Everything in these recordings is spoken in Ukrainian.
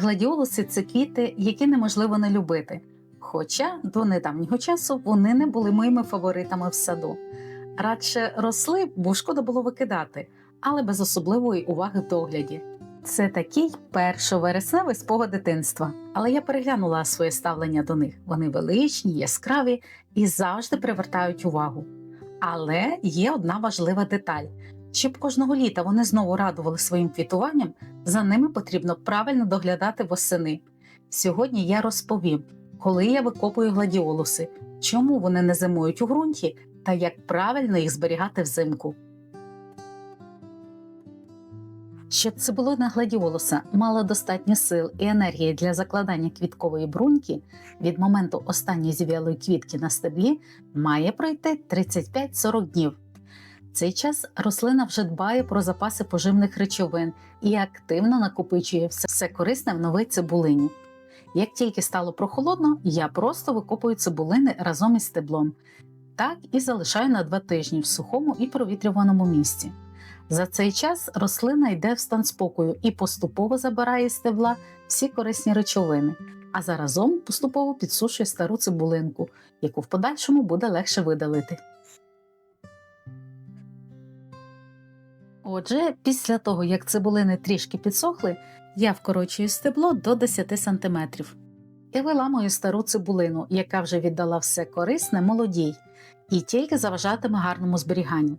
Гладіолуси це квіти, які неможливо не любити. Хоча до недавнього часу вони не були моїми фаворитами в саду. Радше росли, бо шкода було викидати, але без особливої уваги в догляді. Це такий першовересневий спогад дитинства, але я переглянула своє ставлення до них. Вони величні, яскраві і завжди привертають увагу. Але є одна важлива деталь: щоб кожного літа вони знову радували своїм квітуванням, за ними потрібно правильно доглядати восени. Сьогодні я розповім, коли я викопую гладіолуси, чому вони не зимують у ґрунті та як правильно їх зберігати взимку. Щоб цибулина гладіолуса мала достатньо сил і енергії для закладання квіткової бруньки, від моменту останньої зів'ялої квітки на стеблі має пройти 35-40 днів. Цей час рослина вже дбає про запаси поживних речовин і активно накопичує все, все корисне в новій цибулині. Як тільки стало прохолодно, я просто викопую цибулини разом із стеблом. Так і залишаю на два тижні в сухому і провітрюваному місці. За цей час рослина йде в стан спокою і поступово забирає з стебла всі корисні речовини, а заразом поступово підсушує стару цибулинку, яку в подальшому буде легше видалити. Отже, після того, як цибулини трішки підсохли, я вкорочую стебло до 10 см і виламую стару цибулину, яка вже віддала все корисне молодій, і тільки заважатиме гарному зберіганню.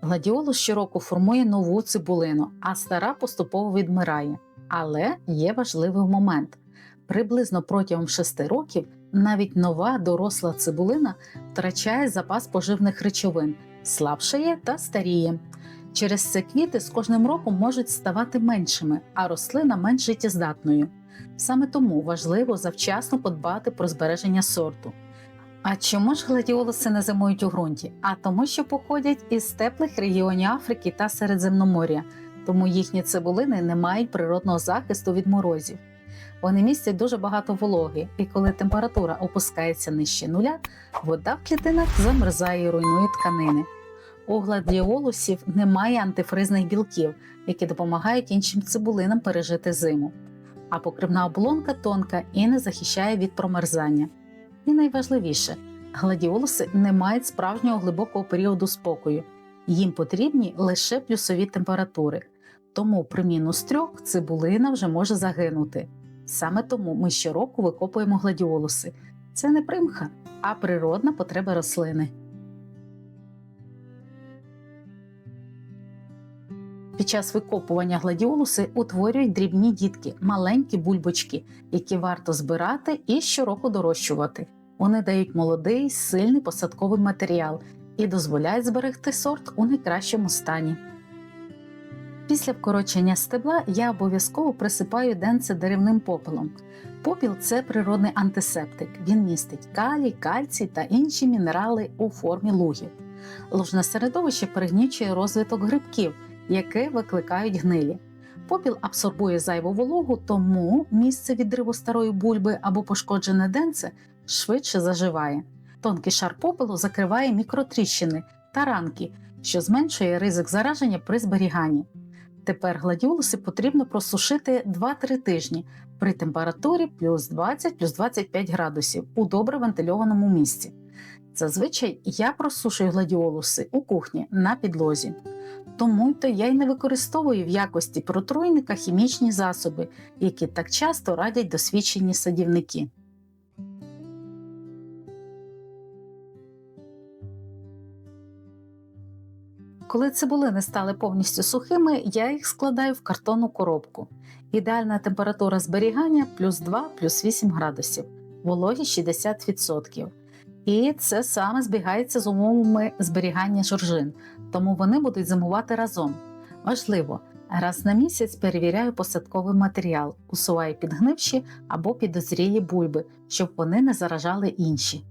Гладіолус щороку формує нову цибулину, а стара поступово відмирає. Але є важливий момент: приблизно протягом 6 років навіть нова доросла цибулина втрачає запас поживних речовин, слабшає та старіє. Через це квіти з кожним роком можуть ставати меншими, а рослина менш життєздатною. Саме тому важливо завчасно подбати про збереження сорту. А чому ж гладіолуси не зимують у ґрунті? А тому, що походять із теплих регіонів Африки та Середземномор'я, тому їхні цибулини не мають природного захисту від морозів. Вони містять дуже багато вологи, і коли температура опускається нижче нуля, вода в клітинах замерзає і руйнує тканини. У гладіолусів немає антифризних білків, які допомагають іншим цибулинам пережити зиму. А покривна оболонка тонка і не захищає від промерзання. І найважливіше, гладіолуси не мають справжнього глибокого періоду спокою, їм потрібні лише плюсові температури, тому при мінус трьох цибулина вже може загинути. Саме тому ми щороку викопуємо гладіолуси. Це не примха, а природна потреба рослини. Під час викопування гладіолуси утворюють дрібні дітки, маленькі бульбочки, які варто збирати і щороку дорощувати. Вони дають молодий, сильний посадковий матеріал і дозволяють зберегти сорт у найкращому стані. Після вкорочення стебла я обов'язково присипаю денце деревним попелом. Попіл це природний антисептик. Він містить калій, кальцій та інші мінерали у формі лугів. Ложне середовище пригнічує розвиток грибків, які викликають гнилі. Попіл абсорбує зайву вологу, тому місце відриву старої бульби або пошкоджене денце швидше заживає. Тонкий шар попелу закриває мікротріщини та ранки, що зменшує ризик зараження при зберіганні. Тепер гладіолуси потрібно просушити 2-3 тижні при температурі плюс 20 плюс 25 градусів у добре вентильованому місці. Зазвичай я просушую гладіолуси у кухні на підлозі. Тому то я й не використовую в якості протруйника хімічні засоби, які так часто радять досвідчені садівники. Коли цибулини стали повністю сухими, я їх складаю в картонну коробку. Ідеальна температура зберігання плюс 2 плюс 8 градусів, вологість 60%. І це саме збігається з умовами зберігання жоржин, тому вони будуть зимувати разом. Важливо, раз на місяць перевіряю посадковий матеріал, усуваю підгнивші або підозрілі бульби, щоб вони не заражали інші.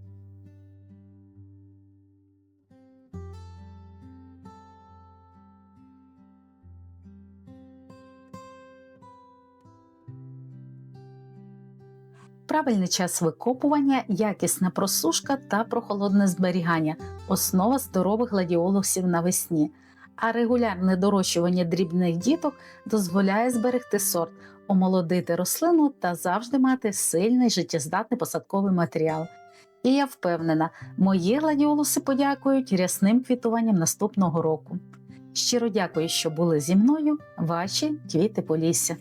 Правильний час викопування, якісна просушка та прохолодне зберігання основа здорових гладіолусів навесні. А регулярне дорощування дрібних діток дозволяє зберегти сорт, омолодити рослину та завжди мати сильний життєздатний посадковий матеріал. І я впевнена, мої гладіолуси подякують рясним квітуванням наступного року. Щиро дякую, що були зі мною, ваші квіти Полісся.